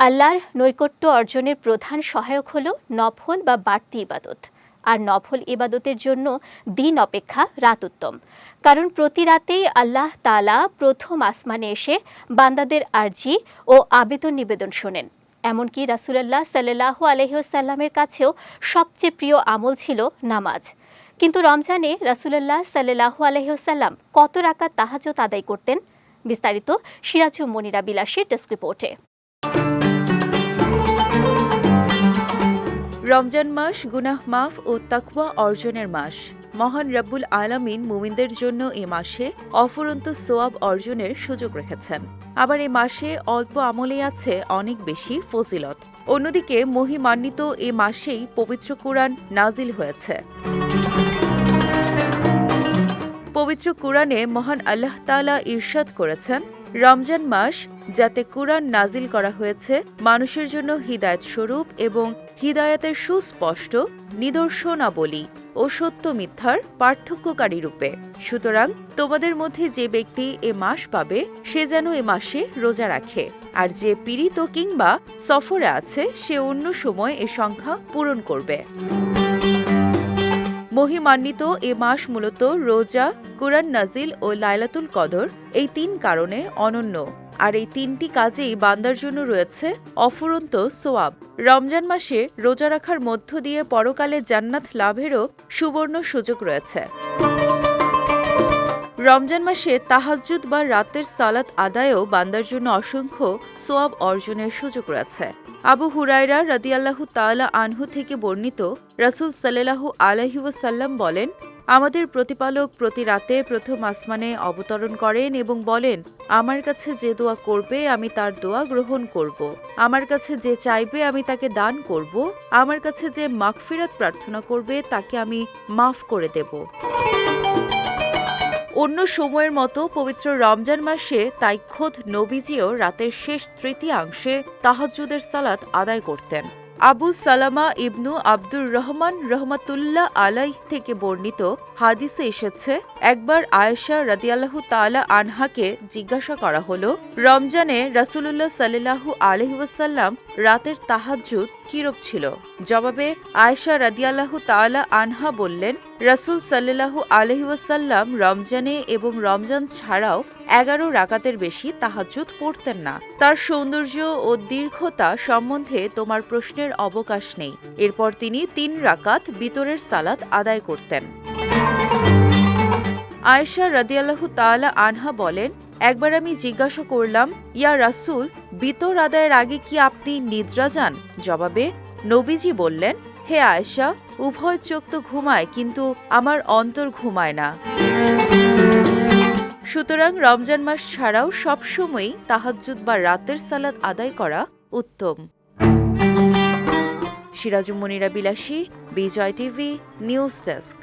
আল্লাহর নৈকট্য অর্জনের প্রধান সহায়ক হল নফল বা বাড়তি ইবাদত। আর নফল ইবাদতের জন্য দিন অপেক্ষা রাত উত্তম। কারণ প্রতি রাতেই আল্লাহ তালা প্রথম আসমানে এসে বান্দাদের আর্জি ও আবেদন নিবেদন শোনেন। এমনকি রাসুলাল্লাহ সাল্লাহ আলহিউসাল্লামের কাছেও সবচেয়ে প্রিয় আমল ছিল নামাজ। কিন্তু রমজানে রাসুলাল্লাহ সাল্লাহ আলহিউসাল্লাম কত রাকাত তাহাজত আদায় করতেন? বিস্তারিত সিরাজু মনিরা বিলাসীর ডেস্ক রিপোর্টে। রমজান মাস গুনাহ মাফ ও তাকওয়া অর্জনের মাস। মহান রব্বুল আলামিন মুমিনদের জন্য এ মাসে অফুরন্ত সোয়াব অর্জনের সুযোগ রেখেছেন। আবার এ মাসে অল্প আমলে আছে অনেক বেশি ফজিলত। অন্যদিকে মহিমান্বিত এ মাসেই পবিত্র কোরআন নাজিল হয়েছে। পবিত্র কোরআনে মহান আল্লাহ তাআলা ইরশাদ করেছেন রমজান মাস, যাতে কোরআন নাজিল করা হয়েছে, মানুষের জন্য হিদায়ত স্বরূপ এবং হিদায়াতের সুস্পষ্ট নিদর্শনাবলী ও সত্য মিথ্যার পার্থক্যকারী রূপে। সুতরাং তোমাদের মধ্যে যে ব্যক্তি এ মাস পাবে, সে যেন এ মাসে রোজা রাখে। আর যে পীড়িত কিংবা সফরে আছে, সে অন্য সময় এ সংখ্যা পূরণ করবে। মহিমান্বিত এ মাস মূলত রোজা, কুরআন নাজিল ও লাইলাতুল কদর এই তিন কারণে অনন্য। আর এই তিনটি কাজেই বান্দার জন্য রয়েছে অফুরন্ত সোয়াব। রমজান মাসে রোজা রাখার মধ্য দিয়ে পরকালে জান্নাত লাভেরও সুবর্ণ সুযোগ রয়েছে। রমজান মাসে তাহাজ্জুদ বা রাতের সালাত আদায়ও বান্দার জন্য অসংখ্য সোয়াব অর্জনের সুযোগ রয়েছে। আবু হুরায়রা রাদিয়াল্লাহু তালা আনহু থেকে বর্ণিত রাসূল সাল্লাল্লাহু আলাইহি ওয়াসাল্লাম বলেন, আমাদের প্রতিপালক প্রতি রাতে প্রথম আসমানে অবতরণ করেন এবং বলেন, আমার কাছে যে দোয়া করবে, আমি তার দোয়া গ্রহণ করব। আমার কাছে যে চাইবে, আমি তাকে দান করব। আমার কাছে যে মাগফিরাত প্রার্থনা করবে, তাকে আমি মাফ করে দেব। অন্য সময়ের মতো পবিত্র রমজান মাসে তাই খোদ নবীজিও রাতের শেষ তৃতীয়াংশে তাহাজ্জুদের সালাত আদায় করতেন। আবু সালামা ইবনু আব্দুর রহমান রহমাতুল্লাহ আলাই থেকে বর্ণিত হাদিসে এসেছে, একবার আয়েশা রাদিয়াল্লাহু তাআলা আনহাকে জিজ্ঞাসা করা হলো, রমজানে রাসূলুল্লাহ সাল্লাল্লাহু আলাইহি ওয়াসাল্লাম রাতের তাহাজ্জুদ কিরূপ ছিল? জবাবে আয়েশা রাদিয়াল্লাহু তাআলা আনহা বললেন, রাসূল সাল্লাল্লাহু আলাইহি ওয়াসাল্লাম রমজানে এবং রমজান ছাড়াও এগারো রাকাতের বেশি তাহাজ্জুদ পড়তেন না। তার সৌন্দর্য ও দীর্ঘতা সম্বন্ধে তোমার প্রশ্নের অবকাশ নেই। এরপর তিনি তিন রাকাত বিতরের সালাত আদায় করতেন। আয়েশা রাদিয়াল্লাহু তাআলা আনহা বলেন একবার আমি জিজ্ঞাসা করলাম, ইয়া রাসূল, বিতর আদায়ের আগে কি আপনি নিদ্রা যান? জবাবে, নবীজি বললেন, হে আয়েশা, উভয় চোখ তো ঘুমায়, কিন্তু আমার অন্তর ঘুমায় না। সুতরাং রমজান মাস ছাড়াও সবসময়ই তাহাজ্জুদ বা রাতের সালাদ আদায় করা উত্তম। সিরাজুমনিরা বিলাসী, বিজয় টিভি, নিউজ ডেস্ক।